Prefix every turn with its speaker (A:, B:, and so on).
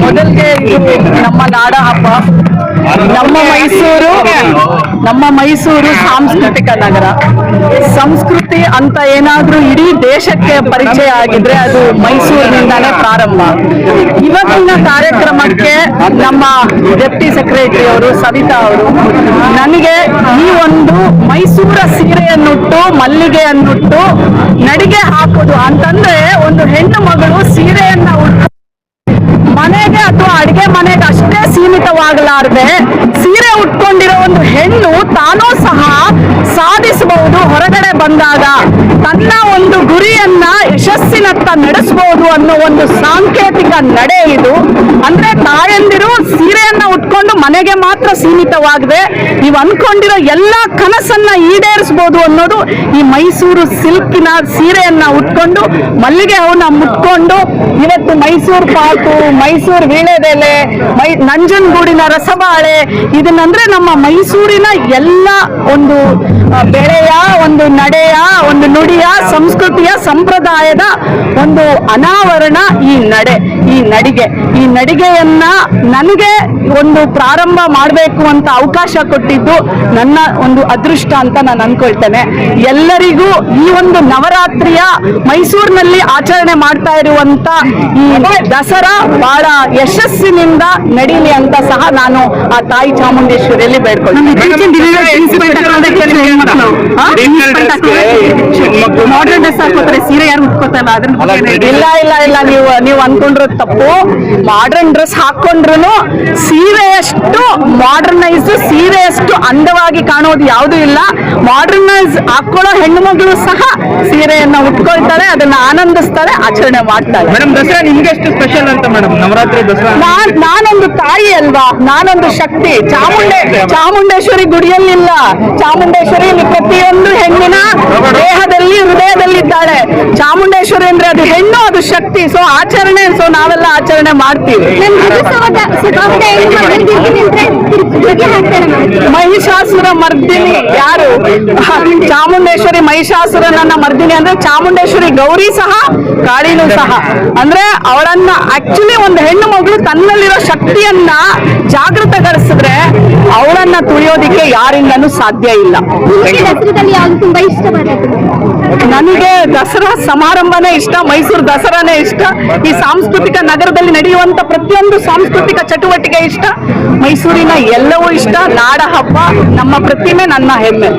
A: ಮೊದಲಿಗೆ ನಮ್ಮ ನಾಡ ಹಬ್ಬ ನಮ್ಮ ಮೈಸೂರು ನಮ್ಮ ಮೈಸೂರು ಸಾಂಸ್ಕೃತಿಕ ನಗರ. ಸಂಸ್ಕೃತಿ ಅಂತ ಏನಾದ್ರೂ ಇಡೀ ದೇಶಕ್ಕೆ ಪರಿಚಯ ಆಗಿದ್ರೆ ಅದು ಮೈಸೂರಿನಿಂದಾನೇ ಪ್ರಾರಂಭ. ಇವತ್ತಿನ ಕಾರ್ಯಕ್ರಮಕ್ಕೆ ನಮ್ಮ ಡೆಪ್ಟಿ ಸೆಕ್ರೆಟರಿ ಅವರು, ಸವಿತಾ ಅವರು, ನನಗೆ ಈ ಒಂದು ಮೈಸೂರ ಸೀರೆಯನ್ನುಟ್ಟು, ಮಲ್ಲಿಗೆಯನ್ನುಟ್ಟು ನಡಿಗೆ ಹಾಕೋದು ಅಂತಂದ್ರೆ ಒಂದು ಹೆಣ್ಣು ಮಗಳು ಸೀರೆಯನ್ನ ಉಟ್ಟು ಅಥವಾ ಅಡಿಗೆ ಮನೆಗೆ ಅಷ್ಟೇ ಸೀಮಿತವಾಗಲಾರದೆ ಸೀರೆ ಉಟ್ಕೊಂಡಿರೋ ಒಂದು ಹೆಣ್ಣು ತಾನೂ ಸಹ ಸಾಧಿಸಬಹುದು, ಹೊರಗಡೆ ಬಂದಾಗ ತನ್ನ ಒಂದು ಗುರಿಯನ್ನ ಯಶಸ್ಸಿನತ್ತ ನಡೆಸಬಹುದು ಅನ್ನೋ ಒಂದು ಸಾಂಕೇತಿಕ ನಡೆ ಇದು ಅಂದ್ರೆ ತಾಯಂದಿರು ಸೀರೆಯನ್ನ ಉಟ್ಕೊಂಡು ಮನೆಗೆ ಮಾತ್ರ ಸೀಮಿತವಾಗದೆ. ನೀವು ಅನ್ಕೊಂಡಿರೋ ಎಲ್ಲ ಕನಸನ್ನ ಈಡೇರಿಸಬಹುದು ಅನ್ನೋದು ಈ ಮೈಸೂರು ಸಿಲ್ಕಿನ ಸೀರೆಯನ್ನ ಉಟ್ಕೊಂಡು, ಮಲ್ಲಿಗೆ ಅವನ್ನ ಮುಟ್ಕೊಂಡು, ಇವತ್ತು ಮೈಸೂರು ಪಾಕು, ಮೈಸೂರು ವೀಳೆದೆಲೆ ಮೈ ನಂಜನಗೂಡಿನ ರಸಬಾಳೆ, ಇದನ್ನಂದ್ರೆ ನಮ್ಮ ಮೈಸೂರಿನ ಎಲ್ಲ ಒಂದು ಬೆಳೆಯ, ಒಂದು ನಡೆಯ, ಒಂದು ನುಡಿಯ, ಸಂಸ್ಕೃತಿಯ ಸಂಪ್ರದಾಯದ ಒಂದು ಅನಾವರಣ ಈ ನಡೆ, ಈ ನಡಿಗೆ. ಈ ನಡಿಗೆಯನ್ನ ನನಗೆ ಒಂದು ಪ್ರಾರಂಭ ಮಾಡಬೇಕು ಅಂತ ಅವಕಾಶ ಕೊಟ್ಟಿದ್ದು ನನ್ನ ಒಂದು ಅದೃಷ್ಟ ಅಂತ ನಾನು ಅನ್ಕೊಳ್ತೇನೆ. ಎಲ್ಲರಿಗೂ ಈ ಒಂದು ನವರಾತ್ರಿಯ ಮೈಸೂರಿನಲ್ಲಿ ಆಚರಣೆ ಮಾಡ್ತಾ ಇರುವಂತ ಈ ದಸರಾ ಬಹಳ ಯಶಸ್ಸಿನಿಂದ ನಡೀಲಿ ಅಂತ ಸಹ ನಾನು ಆ ತಾಯಿ ಚಾಮುಂಡೇಶ್ವರಿಯಲ್ಲಿ
B: ಮಾಡರ್ನ್ ಡ್ರೆಸ್ ಹಾಕೋತಾರೆ ಸೀರೆ ಯಾರು ಉಟ್ಕೋತಲ್ಲ ಅದ್ರ ಬಗ್ಗೆ
A: ಇಲ್ಲ ಇಲ್ಲ ಇಲ್ಲ ನೀವು ನೀವು ಅನ್ಕೊಂಡ್ರ ತಪ್ಪು. ಮಾಡ್ರನ್ ಡ್ರೆಸ್ ಹಾಕೊಂಡ್ರು ಸೀರೆಯಷ್ಟು ಮಾಡರ್ನೈಸ್ ಸೀರೆಯಷ್ಟು ಅಂದವಾಗಿ ಕಾಣೋದು ಯಾವುದು ಇಲ್ಲ. ಮಾಡರ್ನೈಸ್ ಹಾಕೊಳ್ಳೋ ಹೆಣ್ಣು ಮಗಳು ಸಹ ಸೀರೆಯನ್ನ ಉಟ್ಕೊಳ್ತಾರೆ ಅದನ್ನ ಆನಂದಿಸ್ತಾರೆ ಆಚರಣೆ ಮಾಡ್ತಾರೆ.
C: ಮೇಡಮ್ ದಸರಾ ನಿಮ್ಗೆ ಎಷ್ಟು ಸ್ಪೆಷಲ್ ಅಂತ ಮೇಡಮ್? ನವರಾತ್ರಿ ದಸರಾ?
A: ನಾನ್ ನಾನೊಂದು ತಾಯಿ ಅಲ್ವಾ? ನಾನೊಂದು ಶಕ್ತಿ. ಚಾಮುಂಡೇ ಚಾಮುಂಡೇಶ್ವರಿ ಗುಡಿಯಲ್ಲಿಲ್ಲ. ಚಾಮುಂಡೇಶ್ವರಿ ಪ್ರತಿಯೊಂದು ಹೆಣ್ಣಿನ ಅಂದ್ರೆ ಅದು ಹೆಣ್ಣು ಅದು ಶಕ್ತಿ. ಸೊ ಆಚರಣೆ ಸೊ ನಾವೆಲ್ಲ ಆಚರಣೆ ಮಾಡ್ತೀವಿ. ಮಹಿಷಾಸುರ ಮರ್ದಿನಿ ಯಾರು? ಚಾಮುಂಡೇಶ್ವರಿ ಮಹಿಷಾಸುರನನ್ನ ಮರ್ದಿನಿ ಅಂದ್ರೆ ಚಾಮುಂಡೇಶ್ವರಿ ಗೌರಿ ಸಹ ಕಾಳಿನೂ ಸಹ. ಅಂದ್ರೆ ಅವಳನ್ನ ಆಕ್ಚುಲಿ ಒಂದು ಹೆಣ್ಣು ಮಗಳು ತನ್ನಲ್ಲಿರೋ ಶಕ್ತಿಯನ್ನ ಜಾಗೃತಗೊಳಿಸಿದ್ರೆ ಅವಳನ್ನ ತುಳಿಯೋದಿಕ್ಕೆ ಯಾರಿಂದನೂ ಸಾಧ್ಯ ಇಲ್ಲ.
D: ತುಂಬಾ
A: ನನಗೆ ದಸರಾ ಸಮಾರಂಭನೇ ಇಷ್ಟ ಮೈಸೂರು ದಸರಾನೇ ಇಷ್ಟ. ಈ ಸಾಂಸ್ಕೃತಿಕ ನಗರದಲ್ಲಿ ನಡೆಯುವಂತ ಪ್ರತಿಯೊಂದು ಸಾಂಸ್ಕೃತಿಕ ಚಟುವಟಿಕೆ ಇಷ್ಟ. ಮೈಸೂರಿನ ಎಲ್ಲವೂ ಇಷ್ಟ. ನಾಡ ಹಬ್ಬ ನಮ್ಮ ಪ್ರತಿಮೆ ನನ್ನ ಹೆಮ್ಮೆ.